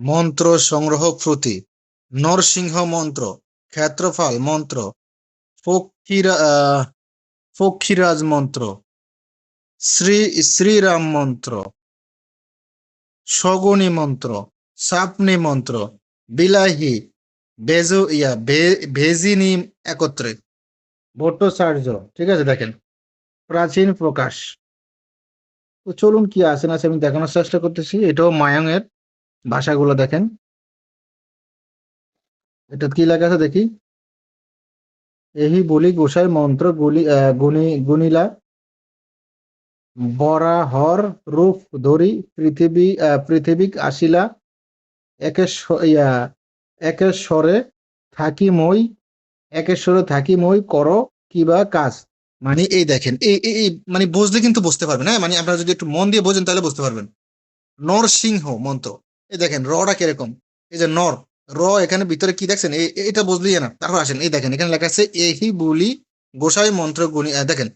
মন্ত্র সংগ্রহ প্রতি। নরসিংহ মন্ত্র, ক্ষেত্রফল মন্ত্র পক্ষীরাজ মন্ত্র, শ্রী, শ্রীরাম মন্ত্র শগুনি মন্ত্র, সাপনি মন্ত্র, বিলাহি, বেজু, ইয়া ভেজিনি একত্রে। ভট্টাচার্য, ঠিক আছে, দেখেন। প্রাচীন প্রকাশ। তো চলুন কি আছে না আছে আমি দেখানোর চেষ্টা করতেছি। এটাও মায়াংয়ের। ভাষাগুলো দেখেন। এটা কি লেখা আছে দেখি? এহি বলি গোসাই মন্ত্র গুলি গুনি গুনিলা বরাহর রূপ ধরি পৃথিবী পৃথিবীক আসিলা। একেশ- একেশ্বরে থাকি মই, একেশ্বরে থাকি মই করো কিবা কাজ। মানে এই দেখেন, এই এই এই মানে বুঝলে কিন্তু বুঝতে পারবেন হ্যাঁ? মানে আপনারা যদি একটু মন দিয়ে বোঝেন তাহলে বুঝতে পারবেন। নরসিংহ মন্ত্র। এই দেখেন, রটা কীরকম? এই যে নর, র এখানে ভিতরে কি দেখছেন? এটা বুঝলি না। তারপর আসেন, এই দেখেন, এখানে লেখা আছে, এহি বুলি গোসাই মন্ত্র গুণী দেখেন,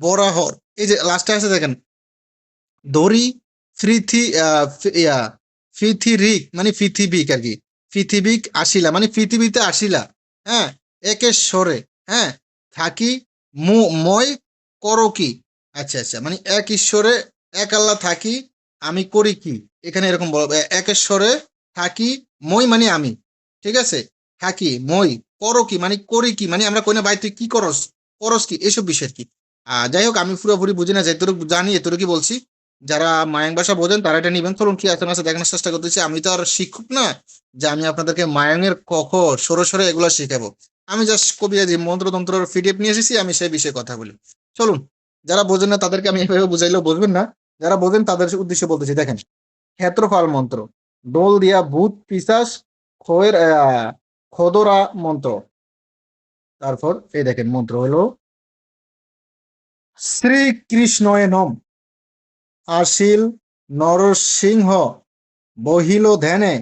বরাহর এই যে লাস্টে আছে, দেখেন দড়ি ফ্রিথি ইয়া পৃথিবীক মানে পৃথিবীক আর কি পৃথিবীক আসিলা মানে পৃথিবীতে আসিলা হ্যাঁ একেশ্বরে হ্যাঁ থাকি মু, মই করো কি? আচ্ছা আচ্ছা মানে এক ঈশ্বরে, এক আল্লাহ থাকি, আমি করি কি? এখানে এরকম বল এ- একেশ্বরে থাকি, মই মানে আমি। ঠিক আছে? থাকি, মই, করো কি মানে করি কি মানে আমরা কই না তুই কি করস করস কি, এসব বিষয় কি। যাই হোক, আমি পুরোপুরি বুঝি না যেটুকু জানি এতটুকু বলছি। যারা মায়াং ভাষা বোঝেন, তারা এটা নিবেন। চলুন কি আছে না আছে দেখানোর চেষ্টা করতেছি। আমি তো আর শিক্ষক না, যে আমি আপনাদেরকে মায়াংয়ের কখ সরো, সরে এগুলো শিখাবো। আমি জাস্ট কবিরাজি মন্ত্রতন্ত্র পিডিএফ নিয়ে এসেছি, আমি সেই বিষয়ে কথা বলি। চলুন, যারা বোঝেন না, তাদেরকে আমি এভাবে বুঝাইলেও বুঝবেন না। যারা বোঝেন, তাদের উদ্দেশ্যে বলতেছি, দেখেন। ক্ষেত্রফল মন্ত্র। দোল দিয়া ভূত পিসাস খয়ের খদরা মন্ত্র। তারপর এই দেখেন মন্ত্র হলো, শ্রীকৃষ্ণয় নম। আসিল নরসিংহ, বহিল ধ্যানে,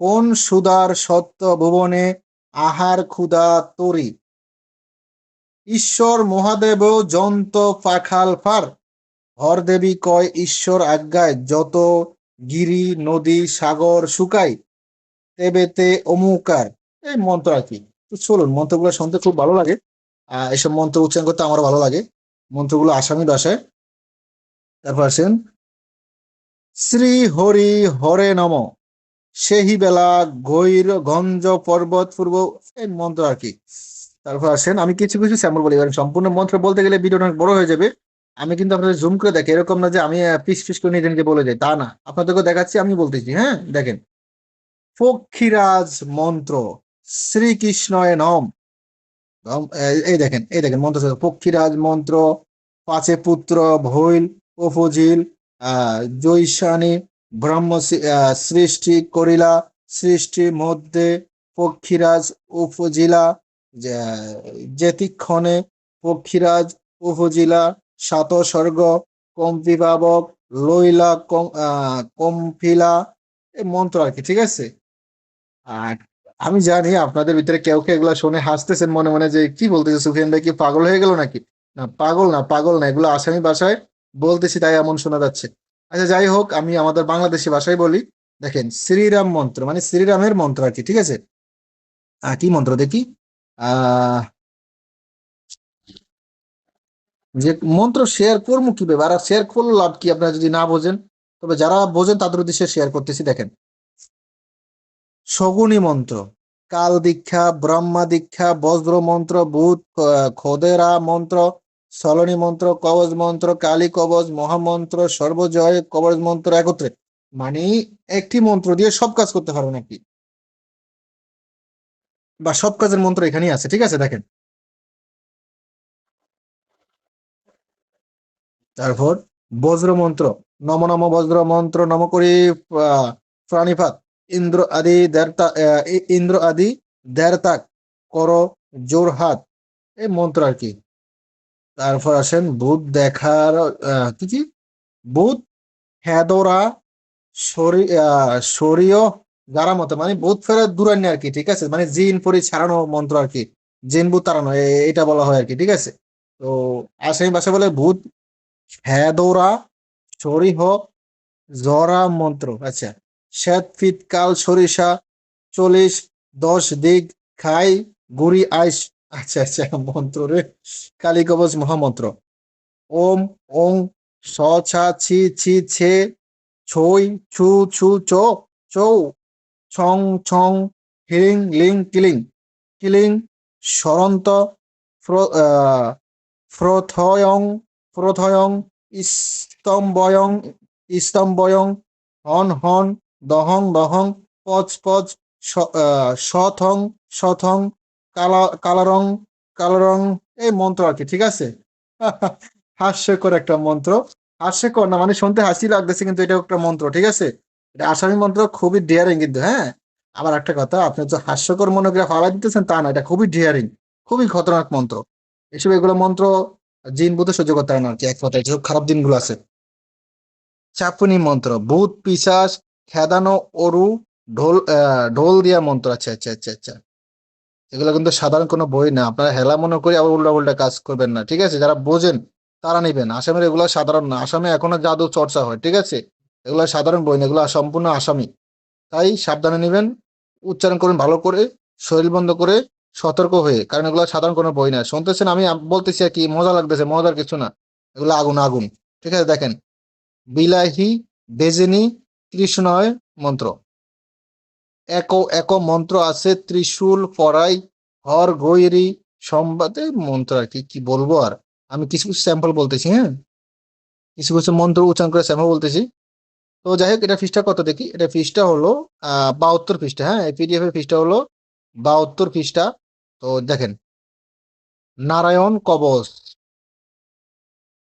কোন সুদার সত্য ভুবনে আহার ক্ষুধা তরি? ঈশ্বর মহাদেব যন্ত পাখাল ফার। হরদেবী কয় ঈশ্বর আজ্ঞায়, যত গিরি, নদী, সাগর শুকায় তেবেতে অমুকার। এই মন্ত্র আর কি। তো চলুন, মন্ত্রগুলো শুনতে খুব ভালো লাগে। আহ এসব মন্ত্র উচ্চারণ করতে আমারও ভালো লাগে। মন্ত্রগুলো আসামি ভাষায়। তারপর আসেন, শ্রী হরি হরে নম। সেহি বেলা গৈর গঞ্জ পর্বত পূর্ব। এই মন্ত্র আর কি। তারপর আসেন, আমি কিছু কিছু স্যাম্পল বলি। কারণ সম্পূর্ণ মন্ত্র বলতে গেলে ভিডিওটা অনেক বড় হয়ে যাবে। আমি কিন্তু আপনাদের জুম করে দেখি, এরকম না যে আমি পিস পিস করে নিজে নিজে বলে যাই তা না। আপনাদেরকে দেখাচ্ছি আমি বলতেছি হ্যাঁ? দেখেন। পক্ষীরাজ মন্ত্র, শ্রীকৃষ্ণয় নম। এই- দেখেন, এই দেখেন, মন্ত্র পক্ষীরাজ মন্ত্র, পাঁচে পুত্র ভৈল, উপজিল জৈসানি, ব্রহ্ম সৃষ্টি করিলা, সৃষ্টি মধ্যে পক্ষীরাজ উপজিলা যেতিক্ষণে পক্ষীরাজ উপজিলা সাত স্বর্গ কম্পিভাবক, লইলা কম্পিলা এই মন্ত্র আর কি, ঠিক আছে? আর আমি জানি আপনাদের ভিতরে কেউ কেউ এগুলো শুনে হাসতেছেন মনে মনে যে, কি বলতেছে সুফিয়ান ভাই, কি পাগল হয়ে গেল নাকি? না, পাগল না পাগল না, এগুলো আসামি ভাষায় বলতেছি তাই এমন শোনা যাচ্ছে। আচ্ছা যাই হোক, আমি আমাদের বাংলাদেশি ভাষায় বলি। দেখেন, শ্রীরাম মন্ত্র মানে শ্রীরামের মন্ত্র আর কি, ঠিক আছে? কি মন্ত্র দেখি? আহ যে মন্ত্র শেয়ার করব কীভাবে আর শেয়ার করলে লাভ কি? আপনারা যদি না বোঝেন, তবে যারা বোঝেন তাদের উদ্দেশ্যে শেয়ার করতেছি, দেখেন। শগুনি মন্ত্র, কাল দীক্ষা, ব্রহ্মা দীক্ষা, বজ্র মন্ত্র ভূত খোদেরা মন্ত্র, সলনি মন্ত্র, কবজ মন্ত্র, কালী কবজ, মহামন্ত্র, সর্বজয় কবজ মন্ত্র একত্রে। মানে একটি মন্ত্র দিয়ে সব কাজ করতে পারবেন নাকি? বা সব কাজের মন্ত্র এখানেই আছে, ঠিক আছে? দেখেন। তারপর বজ্র মন্ত্র নম নম বজ্র মন্ত্র নম করি প্রাণীপাত ইন্দ্র আদি আহ, ইন্দ্র আদি দেড়তাক কর জোর হাত। এই মন্ত্র আর কি। তারপর আসেন বুধ দেখার কি কি? বুধ হেদরা শরীয় যারা মতো মানে বুধ ফেরত দূরান্নি আর কি ঠিক আছে? মানে জিন পরি ছাড়ানো মন্ত্র আর কি। জিন ভূত তাড়ানো এটা বলা হয় আর কি ঠিক আছে? তো আসামি ভাষা বলে ভূত হেদরা শরীহ জরা মন্ত্র। আচ্ছা শ্বেত ফিত, কাল সরিষা, চল্লিশ, দশ দিক খাই, গুড়ি, আইস। আচ্ছা আচ্ছা মন্ত্র রে। কালী কবচ মহামন্ত্র। ওম, ওং, স, ছা, ছি ছি, ছে, ছই, ছু ছু, চো, চৌ। ছং ছং, হিলিং, লিং, কিলিং। কিলিং সরন্ত ফ্র- ফ্রথয়ং ফ্রথয়ং স্তম্ভয়ং স্তম্ভয়ং হন হন, দহং দহং পচ স- সথং সথং, কালা, কালারং কালারং, এই মন্ত্র আর কি, ঠিক আছে? হাস্যকর একটা মন্ত্র। হাস্যকর না মানে শুনতে হাসি লাগতেছে, কিন্তু এটা একটা মন্ত্র, ঠিক আছে? এটা আসামি মন্ত্র, খুবই ডেয়ারিং কিন্তু হ্যাঁ? আবার একটা কথা, আপনি তো হাস্যকর মনে করে ফালা দিতেছেন তা না, এটা খুবই ডেয়ারিং খুবই খতরনাক মন্ত্র। এসব এগুলো মন্ত্র জিন বুধে সহ্য করতে হয় না আর কি, এক কথায়। যেসব খারাপ দিনগুলো আছে। চাপুনি মন্ত্র ভূত পিশাচ, খেদানো অরু, ঢোল ঢোল দিয়া মন্ত্র আচ্ছা আচ্ছা আচ্ছা আচ্ছা এগুলো কিন্তু সাধারণ কোনো বই না। আপনারা হেলা মনে করে আবার উল্টা উল্টা কাজ করবেন না, ঠিক আছে? যারা বোঝেন, তারা নেবেন। আসামের এগুলো সাধারণ না। আসামে এখনও জাদু চর্চা হয়, ঠিক আছে? এগুলো সাধারণ বই না, এগুলো সম্পূর্ণ আসামি। তাই সাবধানে নেবেন, উচ্চারণ করুন ভালো করে, শরীর বন্ধ করে সতর্ক হয়ে, কারণ এগুলো সাধারণ কোনো বই না। শুনতেছেন, আমি বলতেছি আর কি, মজা লাগতেছে, মজার কিছু না। এগুলো আগুন আগুন। ঠিক আছে, দেখেন। বিলাহি, বেজেনি, কৃষ্ণয় মন্ত্র। এক এক মন্ত্র আছে, ত্রিশূল পরাই হর গৈরি সম্বাদে মন্ত্র আর কি কি বলব আর? আমি কিছু কিছু স্যাম্পল বলতেছি হ্যাঁ? কিছু কিছু মন্ত্র উচ্চারণ করে স্যাম্পল বলতেছি। তো যাই হোক, এটা ফিসটা কত দেখি? এটা ফিসটা হলো, আহ, বাহাত্তর পৃষ্ঠা হ্যাঁ? এই পিডিএফ এর ফিসটা হলো বাহাত্তর পৃষ্ঠা। তো দেখেন, নারায়ণ কবচ।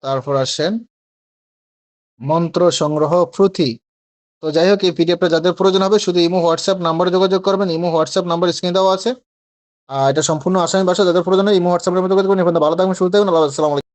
তারপর আসেন, মন্ত্র সংগ্রহ প্রতি তো যাই হোক, এই পিডিএফটা যাদের প্রয়োজন হবে, শুধু ইমো, হোয়াটসঅ্যাপ নাম্বারে যোগাযোগ করবেন। ইমো, হোয়াটসঅ্যাপ নাম্বার স্ক্রিনে দেওয়া আছে। আর এটা সম্পূর্ণ আসামি ভাষা যাদের প্রয়োজন হয়, ইমো, হোয়াটসঅ্যাপের মধ্যে যোগাযোগ করবেন ভালো থাকবেন শুরু থাকবেন, আল্লাহ আসসালামু আলাইকুম।